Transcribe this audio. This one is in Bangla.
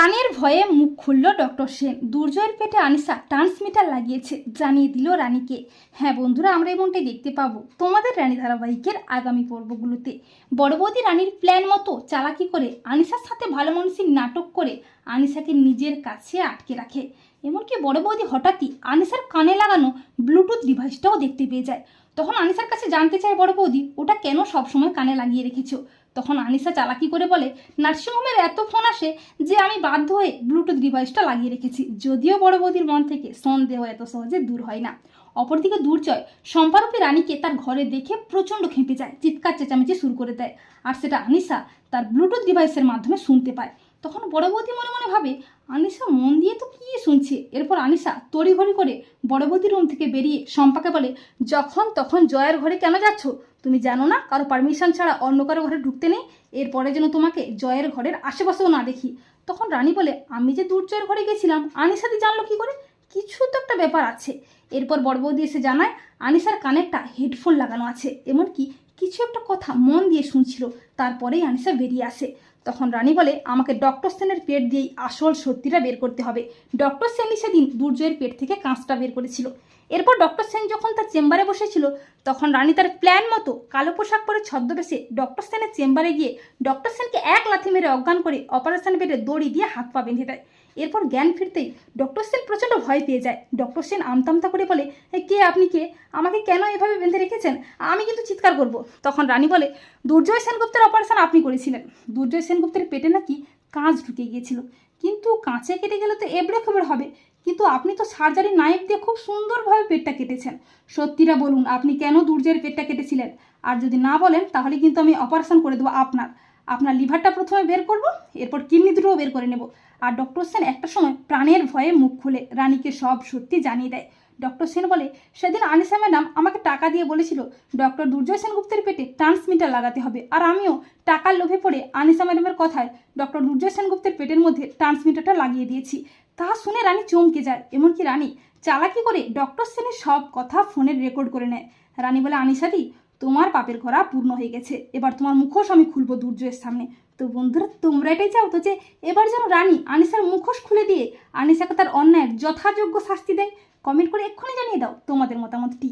প্রাণের ভয়ে মুখ খুলল ডক্টর সেন। দুর্জয়ের পেটে আনিসা ট্রান্সমিটার লাগিয়েছে, জানিয়ে দিল রানীকে। হ্যাঁ বন্ধুরা, আমরা এমনটাই দেখতে পাবো তোমাদের রানী ধারাবাহিকের আগামী পর্বগুলোতে। বড় বৌদি রানীর প্ল্যান মতো চালাকি করে আনিসার সাথে ভালো মানুষের নাটক করে আনিসাকে নিজের কাছে আটকে রাখে। এমনকি বড় বৌদি হঠাৎই আনিসার কানে লাগানো ব্লুটুথ ডিভাইসটাও দেখতে পেয়ে যায়। তখন আনিসার কাছে জানতে চায় বড় বৌদি, ওটা কেন সবসময় কানে লাগিয়ে রেখেছো? তখন আনিসা চালাকি করে বলে, নার্সিংহোমের এত ফোন আসে যে আমি বাধ্য হয়ে ব্লুটুথ ডিভাইসটা লাগিয়ে রেখেছি। যদিও বড় বৌদির মন থেকে সন্দেহ এত সহজে দূর হয় না। অপরদিকে দুর্জয়, সম্পারূপী রানীকে তার ঘরে দেখে প্রচণ্ড খেপে যায়, চিৎকার চেঁচামেচি শুরু করে দেয়। আর সেটা আনিসা তার ব্লুটুথ ডিভাইসের মাধ্যমে শুনতে পায়। তখন বড় বৌদি মনে মনে ভাবে, আনিসা মন দিয়ে তো কী শুনছে? এরপর আনিসা তড়িঘড়ি করে বড় বৌদির রুম থেকে বেরিয়ে শম্পাকে বলে, যখন তখন জয়ের ঘরে কেন যাচ্ছ? তুমি জানো না কারও পারমিশন ছাড়া অন্য কারও ঘরে ঢুকতে নেই? এরপরে যেন তোমাকে জয়ের ঘরের আশেপাশেও না দেখি। তখন রানী বলে, আমি যে দুর্জয়ের ঘরে গেছিলাম আনিসাদি জানলো কি করে? কিছু তো একটা ব্যাপার আছে। এরপর বড় বৌদি এসে জানায়, আনিসার কানে একটা হেডফোন লাগানো আছে, এমনকি কিছু একটা কথা মন দিয়ে শুনছিল। তারপরেই আনিসা বেরিয়ে আসে। তখন রানী বলে, আমাকে ডক্টর সেনের পেট দিয়েই আসল সত্যিটা বের করতে হবে। ডক্টর সেনই সেদিন দুর্জয়ের পেট থেকে কাঁচটা বের করেছিল। এরপর ডক্টর সেন যখন তার চেম্বারে বসেছিল, তখন রানী তার প্ল্যান মতো কালো পোশাক পরে ছদ্মবেশে ডক্টর সেনের চেম্বারে গিয়ে ডক্টর সেনকে এক লাথি মেরে অজ্ঞান করে অপারেশন বেডে দড়ি দিয়ে হাত পা বেঁধে দেয়। এরপর জ্ঞান ফিরতেই ডক্টর সেন প্রচণ্ড ভয় পেয়ে যায়। ডক্টর সেন আমতামতা করে বলে কে আপনি কে? আমাকে কেন এভাবে বেঁধে রেখেছেন? আমি কিন্তু চিৎকার করব। তখন রানী বলে, দুর্জয় সেনগুপ্তের অপারেশন আপনি করেছিলেন। দুর্জয় সেনগুপ্তের পেটে নাকি কাঁচ ঢুকে গিয়েছিল। কিন্তু কাঁচে কেটে গেলে তো এবড়ে খবর হবে। কিন্তু আপনি তো সার্জারি নাইফ দিয়ে খুব সুন্দরভাবে পেটটা কেটেছেন। সত্যিটা বলুন, আপনি কেন দুর্জয়ের পেটটা কেটেছিলেন? আর যদি না বলেন, তাহলে কিন্তু আমি অপারেশন করে দেবো আপনার। আপনার লিভারটা প্রথমে বের করব, এরপর কিডনি দুটোও বের করে নেব। আর ডক্টর সেন একটা সময় প্রাণের ভয়ে মুখ খুলে রানীকে সব সত্যি জানিয়ে দেয়। ডক্টর সেন বলে, সেদিন আনিসা ম্যাডাম আমাকে টাকা দিয়ে বলেছিল, ডক্টর দুর্জয় সেনগুপ্তের পেটে ট্রান্সমিটার লাগাতে হবে। আর আমিও টাকার লোভে পড়ে আনিসা ম্যাডামের কথায় ডক্টর দুর্জয় সেনগুপ্তের পেটের মধ্যে ট্রান্সমিটারটা লাগিয়ে দিয়েছি। তা শুনে রানী চমকে যায়, এমনকি রানী চালাকি করে ডক্টর সেনের সব কথা ফোনের রেকর্ড করে নেয়। রানী বলে আনিসাদি তোমার পাপের ঘোরা পূর্ণ হয়ে গেছে। এবার তোমার মুখোশ আমি খুলবো দুর্যোগের সামনে। তো বন্ধুরা, তোমরা এটাই চাও তো যে, এবার যেন রানী আনিসার মুখোশ খুলে দিয়ে আনিসাকে তার অন্যায়ের যথাযোগ্য শাস্তি দেয়। কমেন্ট করে এক্ষুনি জানিয়ে দাও তোমাদের মতামতটি।